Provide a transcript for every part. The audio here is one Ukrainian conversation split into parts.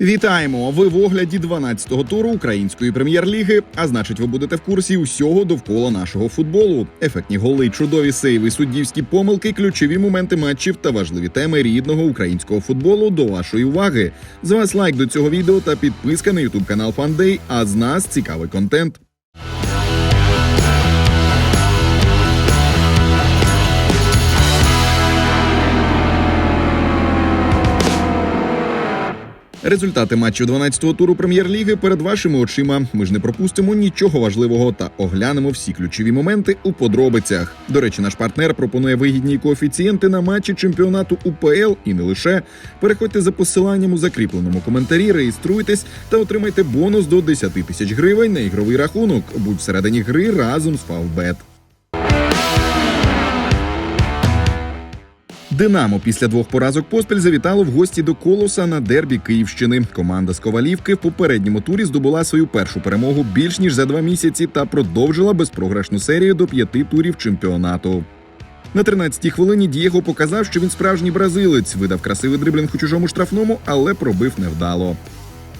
Вітаємо! Ви в огляді 12-го туру української прем'єр-ліги. А значить, ви будете в курсі усього довкола нашого футболу. Ефектні голи, чудові сейви, суддівські помилки, ключові моменти матчів та важливі теми рідного українського футболу до вашої уваги. З вас лайк до цього відео та підписка на ютуб канал Фандей. А з нас цікавий контент. Результати матчів 12-го туру прем'єр-ліги перед вашими очима. Ми ж не пропустимо нічого важливого та оглянемо всі ключові моменти у подробицях. До речі, наш партнер пропонує вигідні коефіцієнти на матчі чемпіонату УПЛ і не лише. Переходьте за посиланням у закріпленому коментарі, реєструйтесь та отримайте бонус до 10 тисяч гривень на ігровий рахунок. Будь всередині гри разом з Фавбет. Динамо після двох поразок поспіль завітало в гості до Колоса на дербі Київщини. Команда з Ковалівки в попередньому турі здобула свою першу перемогу більш ніж за два місяці та продовжила безпрограшну серію до п'яти турів чемпіонату. На 13-й хвилині Дієго показав, що він справжній бразилець, видав красивий дриблінг у чужому штрафному, але пробив невдало.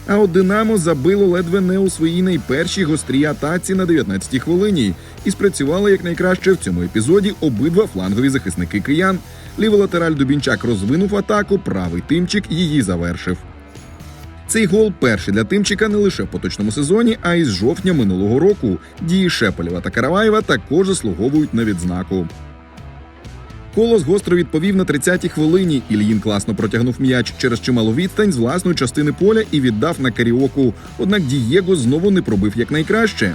А от Динамо забило ледве не у своїй найпершій гострій атаці на 19-й хвилині і спрацювали якнайкраще в цьому епізоді обидва флангові захисники киян. Лівий латераль Дубінчак розвинув атаку, правий тимчик її завершив. Цей гол перший для тимчика не лише в поточному сезоні, а й з жовтня минулого року. Дії Шепелєва та Караваєва також заслуговують на відзнаку. Колос гостро відповів на 30-й хвилині. Ільїн класно протягнув м'яч через чималу відстань з власної частини поля і віддав на каріоку. Однак Дієго знову не пробив якнайкраще.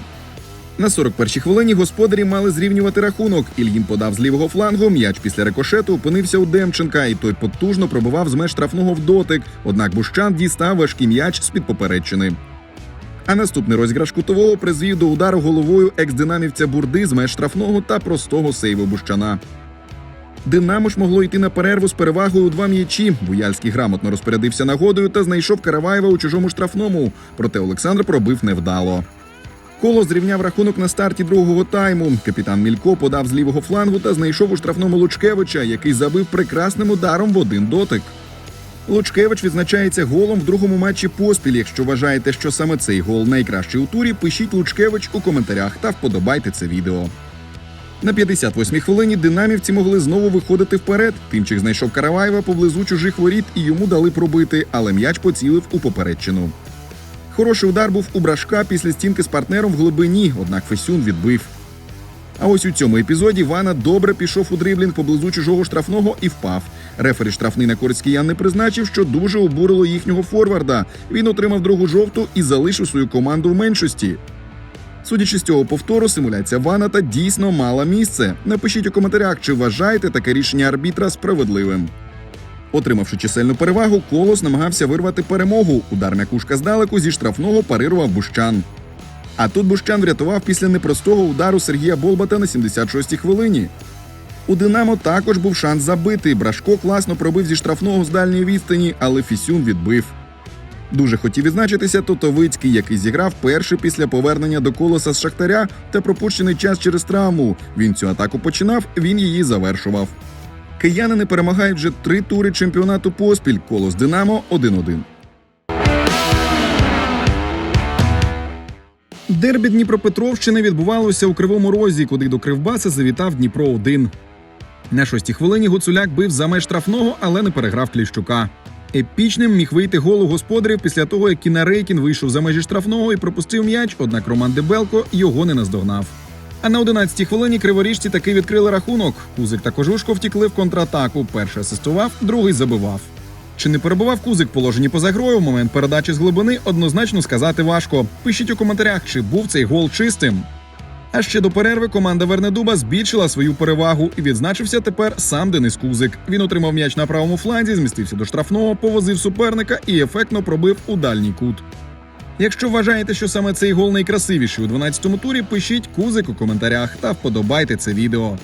На 41-й хвилині господарі мали зрівнювати рахунок. Ільїн подав з лівого флангу. М'яч після рикошету опинився у Демченка, і той потужно пробивав з меж штрафного в дотик. Однак Бущан дістав важкий м'яч з під попередчини. А наступний розіграш кутового призвів до удару головою екс-динамівця Бурди з меж штрафного та простого сейву Бущана. Динамо ж могло йти на перерву з перевагою у два м'ячі. Буяльський грамотно розпорядився нагодою та знайшов Караваєва у чужому штрафному. Проте Олександр пробив невдало. Коло зрівняв рахунок на старті другого тайму. Капітан Мілько подав з лівого флангу та знайшов у штрафному Лучкевича, який забив прекрасним ударом в один дотик. Лучкевич відзначається голом в другому матчі поспіль. Якщо вважаєте, що саме цей гол найкращий у турі, пишіть Лучкевич у коментарях та вподобайте це відео. На 58-й хвилині динамівці могли знову виходити вперед. Тимчик знайшов Караваєва поблизу чужих воріт і йому дали пробити, але м'яч поцілив у попередчину. Хороший удар був у брашка після стінки з партнером в глибині, однак Фесюн відбив. А ось у цьому епізоді Вана добре пішов у дриблінг поблизу чужого штрафного і впав. Рефері штрафний на користь киян не призначив, що дуже обурило їхнього форварда. Він отримав другу жовту і залишив свою команду в меншості. Судячи з цього повтору, симуляція Ваната дійсно мала місце. Напишіть у коментарях, чи вважаєте таке рішення арбітра справедливим. Отримавши чисельну перевагу, колос намагався вирвати перемогу. Удар м'якушка здалеку зі штрафного парирував Бущан. А тут Бущан врятував після непростого удару Сергія Болбата на 76-й хвилині. У Динамо також був шанс забити. Брашко класно пробив зі штрафного з дальньої відстані, але Фісюн відбив. Дуже хотів відзначитися Тотовицький, який зіграв перший після повернення до колоса з Шахтаря та пропущений час через травму. Він цю атаку починав, він її завершував. Кияни не перемагають вже три тури чемпіонату поспіль. Колос Динамо 1-1. Дербі Дніпропетровщини відбувалося у Кривому Розі, куди до Кривбаса завітав Дніпро 1 На шостій хвилині Гуцуляк бив за меж штрафного, але не переграв Кліщука. Епічним міг вийти гол у господарів після того, як Кінарейкін вийшов за межі штрафного і пропустив м'яч, однак Роман Дебелко його не наздогнав. А на 11-й хвилині криворіжці таки відкрили рахунок. Кузик та Кожушко втікли в контратаку. Перший асистував, другий забивав. Чи не перебував Кузик положені поза грою в момент передачі з глибини, однозначно сказати важко. Пишіть у коментарях, чи був цей гол чистим. А ще до перерви команда Вернедуба збільшила свою перевагу і відзначився тепер сам Денис Кузик. Він отримав м'яч на правому фланзі, змістився до штрафного, повозив суперника і ефектно пробив у дальній кут. Якщо вважаєте, що саме цей гол найкрасивіший у 12-му турі, пишіть кузик у коментарях та вподобайте це відео.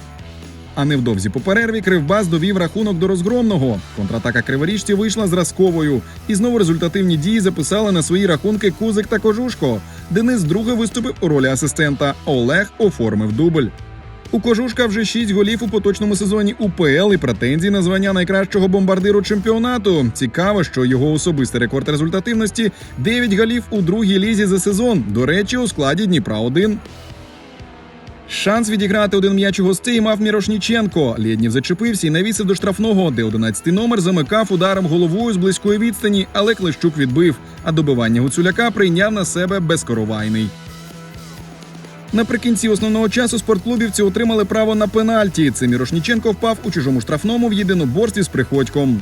А невдовзі по перерві Кривбас довів рахунок до розгромного. Контратака криворіжців вийшла зразковою. І знову результативні дії записали на свої рахунки Кузик та Кожушко. Денис друге виступив у ролі асистента. Олег оформив дубль. У кожушка вже 6 голів у поточному сезоні УПЛ і претензії на звання найкращого бомбардиру чемпіонату. Цікаво, що його особистий рекорд результативності 9 голів у другій лізі за сезон. До речі, у складі Дніпра 1 Шанс відіграти один м'яч у гостей мав Мірошніченко. Лєднів зачепився і навісив до штрафного, де 11-й номер замикав ударом головою з близької відстані, але Клещук відбив. А добивання Гуцуляка прийняв на себе безкоровайний. Наприкінці основного часу спортклубівці отримали право на пенальті. Це Мірошніченко впав у чужому штрафному в єдиноборстві з приходьком.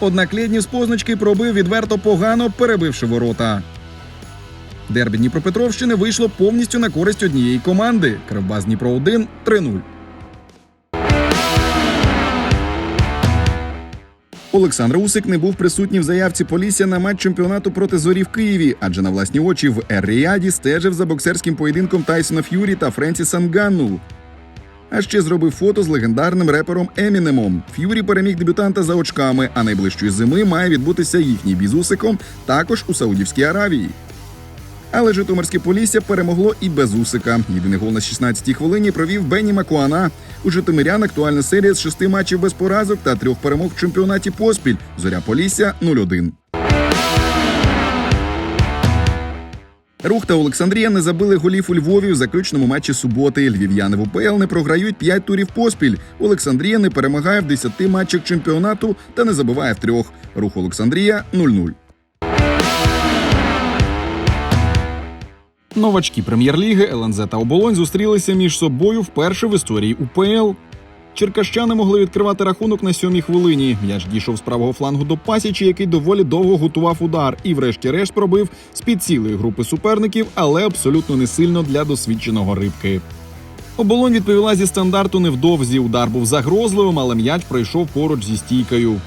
Однак Лєднів з позначки пробив відверто погано, перебивши ворота. Дербі Дніпропетровщини вийшло повністю на користь однієї команди. Кривбас Дніпро 1 3-0. Олександр Усик не був присутній в заявці Полісся на матч чемпіонату проти зорі в Києві, адже на власні очі в Ер-Ріаді стежив за боксерським поєдинком Тайсона Ф'юрі та Френсіса Нганну. А ще зробив фото з легендарним репером Емінемом. Ф'юрі переміг дебютанта за очками, а найближчої зими має відбутися їхній бій з Усиком також у Саудівській Аравії. Але Житомирське Полісся перемогло і без Усика. Єдиний гол на 16-й хвилині провів Бенні Макуана. У Житомирян актуальна серія з шести матчів без поразок та трьох перемог в чемпіонаті поспіль. Зоря Полісся 0-1. Рух та Олександрія не забили голів у Львові в заключному матчі суботи. Львів'яни в УПЛ не програють 5 турів поспіль. Олександрія не перемагає в 10 матчах чемпіонату та не забиває в трьох. Рух Олександрія 0-0. Новачки прем'єр-ліги ЛНЗ та Оболонь зустрілися між собою вперше в історії УПЛ. Черкащани могли відкривати рахунок на сьомій хвилині. М'яч дійшов з правого флангу до пасічі, який доволі довго готував удар, і, врешті-решт, пробив з під цілої групи суперників, але абсолютно не сильно для досвідченого рибки. Оболонь відповіла зі стандарту невдовзі. Удар був загрозливим, але м'яч пройшов поруч зі стійкою.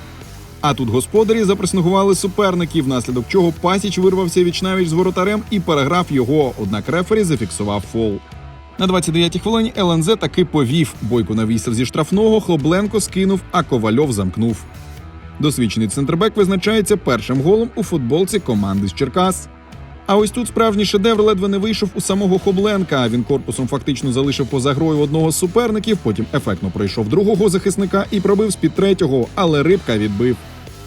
А тут господарі запресингували суперників, внаслідок чого пасіч вирвався вічнавіч з воротарем і переграв його. Однак рефері зафіксував фол. На 29-й хвилині ЛНЗ таки повів. Бойко навісив зі штрафного, Хлобленко скинув, а Ковальов замкнув. Досвідчений центрбек визначається першим голом у футболці команди з Черкас. А ось тут справжній шедевр ледве не вийшов у самого Хобленка. Він корпусом фактично залишив поза грою одного з суперників, потім ефектно пройшов другого захисника і пробив з під третього, але рибка відбив.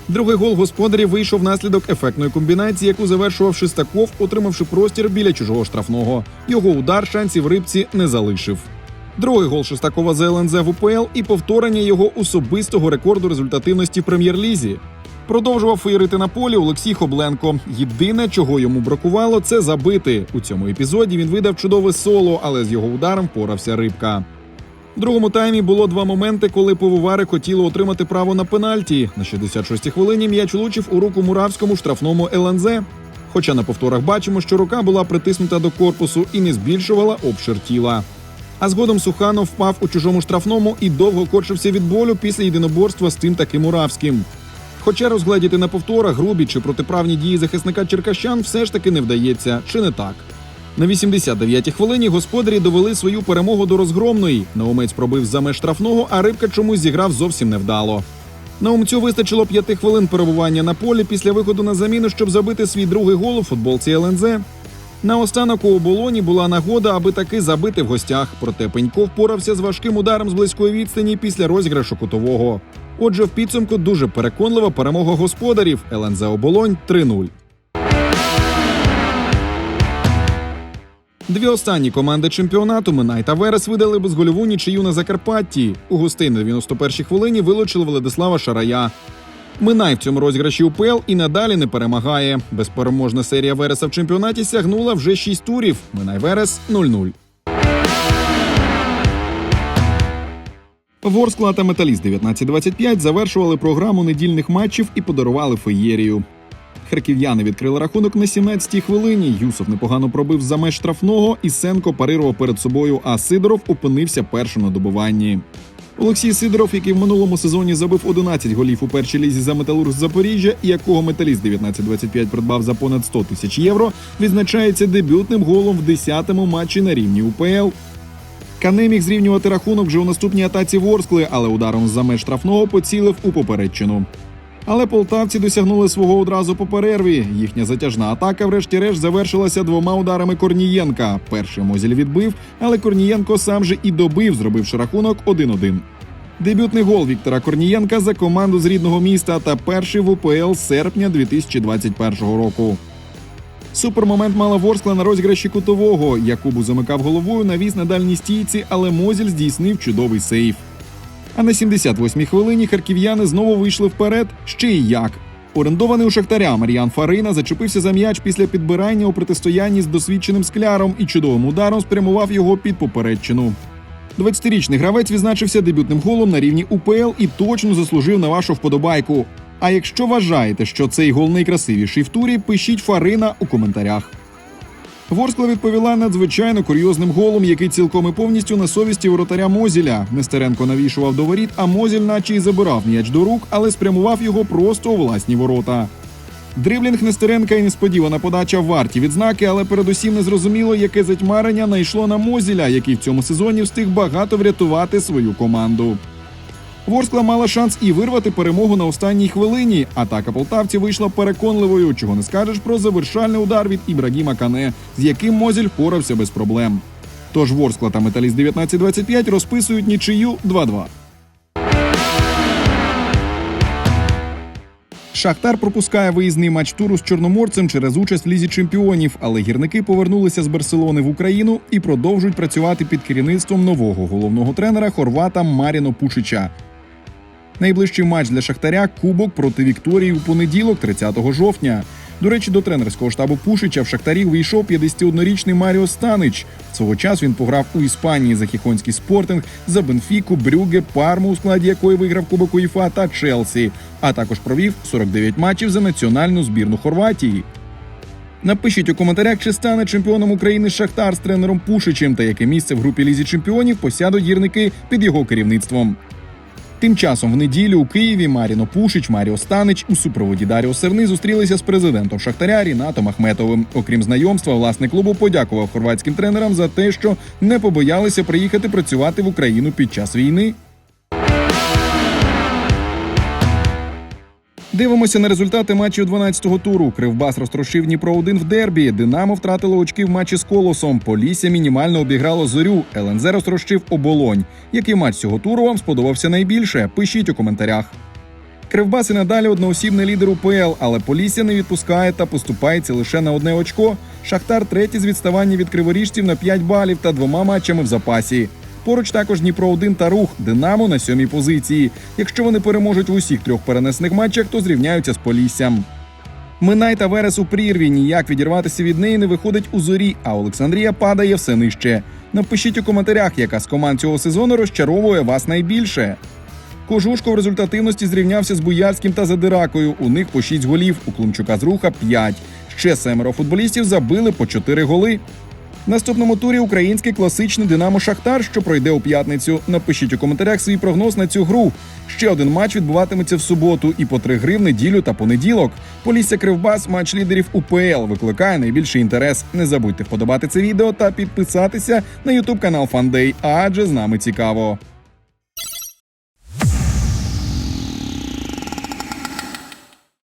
Другий гол господарів вийшов внаслідок ефектної комбінації, яку завершував Шестаков, отримавши простір біля чужого штрафного. Його удар шансів рибці не залишив. Другий гол Шестакова за ЛНЗ в УПЛ і повторення його особистого рекорду результативності в прем'єр-лізі. Продовжував феєрити на полі Олексій Хобленко. Єдине, чого йому бракувало, це забити. У цьому епізоді він видав чудове соло, але з його ударом впорався рибка. Другому таймі було два моменти, коли пивовари хотіли отримати право на пенальті. На 66-й хвилині м'яч влучив у руку муравському штрафному ЛНЗ. Хоча на повторах бачимо, що рука була притиснута до корпусу і не збільшувала обшир тіла. А згодом Суханов впав у чужому штрафному і довго корчився від болю після єдиноборства з тим таким Муравським. Хоча розгледіти на повторах грубі чи протиправні дії захисника черкащан все ж таки не вдається, чи не так. На 89-й хвилині господарі довели свою перемогу до розгромної. Наумець пробив за меж штрафного, а рибка чомусь зіграв зовсім невдало. Наумцю вистачило п'яти хвилин перебування на полі після виходу на заміну, щоб забити свій другий гол у футболці ЛНЗ. Наостанок у оболоні була нагода, аби таки забити в гостях. Проте Пенько впорався з важким ударом з близької відстані після розіграшу кутового. Отже, в підсумку дуже переконлива перемога господарів ЛНЗ Оболонь 3-0. Дві останні команди чемпіонату Минай та Верес видали безгольову нічию на Закарпатті. У гостей на 91-й хвилині вилучили Владислава Шарая. Минай в цьому розіграші УПЛ і надалі не перемагає. Безпереможна серія Вереса в чемпіонаті сягнула вже 6 турів. Минай Верес 0-0. Ворскла та Металіст 1925 завершували програму недільних матчів і подарували феєрію. Харків'яни відкрили рахунок на 17-й хвилині. Юсов непогано пробив за меж штрафного, і Сенко парирував перед собою, а Сидоров опинився першим на добуванні. Олексій Сидоров, який в минулому сезоні забив 11 голів у першій лізі за металург Запоріжжя, і якого металіст 1925 придбав за понад 100 тисяч євро, відзначається дебютним голом в 10-му матчі на рівні УПЛ. Кане міг зрівнювати рахунок вже у наступній атаці Ворскли, але ударом за меж штрафного поцілив у попередчину. Але полтавці досягнули свого одразу по перерві. Їхня затяжна атака, врешті-решт, завершилася двома ударами Корнієнка. Перший Мозіль відбив, але Корнієнко сам же і добив, зробивши рахунок 1-1. Дебютний гол Віктора Корнієнка за команду з рідного міста та перший в УПЛ серпня 2021 року. Супермомент мала Ворскла на розіграші кутового. Якубу замикав головою, навіс на дальній стійці, але Мозіль здійснив чудовий сейф. А на 78-й хвилині харків'яни знову вийшли вперед. Ще й як. Орендований у Шахтаря Мар'ян Фарина зачепився за м'яч після підбирання у протистоянні з досвідченим скляром і чудовим ударом спрямував його під попередчину. 20-річний гравець відзначився дебютним голом на рівні УПЛ і точно заслужив на вашу вподобайку. А якщо вважаєте, що цей гол найкрасивіший в турі, пишіть Фарина у коментарях. Ворскла відповіла надзвичайно курйозним голом, який цілком і повністю на совісті воротаря Мозіля. Нестеренко навішував до воріт, а Мозіль наче й забирав м'яч до рук, але спрямував його просто у власні ворота. Дриблінг Нестеренка і несподівана подача варті відзнаки, але передусім не зрозуміло, яке затьмарення найшло на Мозіля, який в цьому сезоні встиг багато врятувати свою команду. Ворскла мала шанс і вирвати перемогу на останній хвилині. Атака полтавців вийшла переконливою, чого не скажеш про завершальний удар від Ібрагіма Кане, з яким Мозіль впорався без проблем. Тож Ворскла та Металіст 1925 розписують нічию 2-2. Шахтар пропускає виїзний матч туру з чорноморцем через участь в лізі чемпіонів, але гірники повернулися з Барселони в Україну і продовжують працювати під керівництвом нового головного тренера хорвата Маріно Пушича. Найближчий матч для Шахтаря Кубок проти Вікторії у понеділок, 30 жовтня. До речі, до тренерського штабу Пушича в Шахтарі вийшов 51-річний Маріо Станич. Свого часу він пограв у Іспанії за Хіхонський спортинг, за Бенфіку, Брюге, Парму, у складі якої виграв Кубок УЄФА та Челсі, а також провів 49 матчів за національну збірну Хорватії. Напишіть у коментарях, чи стане чемпіоном України Шахтар з тренером Пушичем та яке місце в групі лізі чемпіонів посядуть гірники під його керівництвом. Тим часом в неділю у Києві Маріно Пушич, Маріо Станич у супроводі Даріо Серни зустрілися з президентом Шахтаря Рінатом Ахметовим. Окрім знайомства, власник клубу подякував хорватським тренерам за те, що не побоялися приїхати працювати в Україну під час війни. Дивимося на результати матчів 12-го туру. Кривбас розтрощив Дніпро 1 в дербі. Динамо втратило очки в матчі з колосом. Полісся мінімально обіграло зорю. ЛНЗ розтрощив оболонь. Який матч цього туру вам сподобався найбільше? Пишіть у коментарях. Кривбас і надалі одноосібний лідер УПЛ, але Полісся не відпускає та поступається лише на одне очко. Шахтар третій з відставання від криворіжців на 5 балів та двома матчами в запасі. Поруч також Дніпро 1 та рух Динамо на сьомій позиції. Якщо вони переможуть в усіх трьох перенесених матчах, то зрівняються з Поліссям. Минай та Верес у прірві ніяк відірватися від неї не виходить у зорі, а Олександрія падає все нижче. Напишіть у коментарях, яка з команд цього сезону розчаровує вас найбільше. Кожушко в результативності зрівнявся з Буярським та Задиракою. У них по 6 голів, у Клумчука з руха 5. Ще семеро футболістів забили по 4 голи. Наступному турі український класичний Динамо Шахтар, що пройде у п'ятницю. Напишіть у коментарях свій прогноз на цю гру. Ще один матч відбуватиметься в суботу і по три гри в неділю та понеділок. Полісся Кривбас, матч лідерів УПЛ, викликає найбільший інтерес. Не забудьте вподобати це відео та підписатися на ютуб канал Фандей, адже з нами цікаво.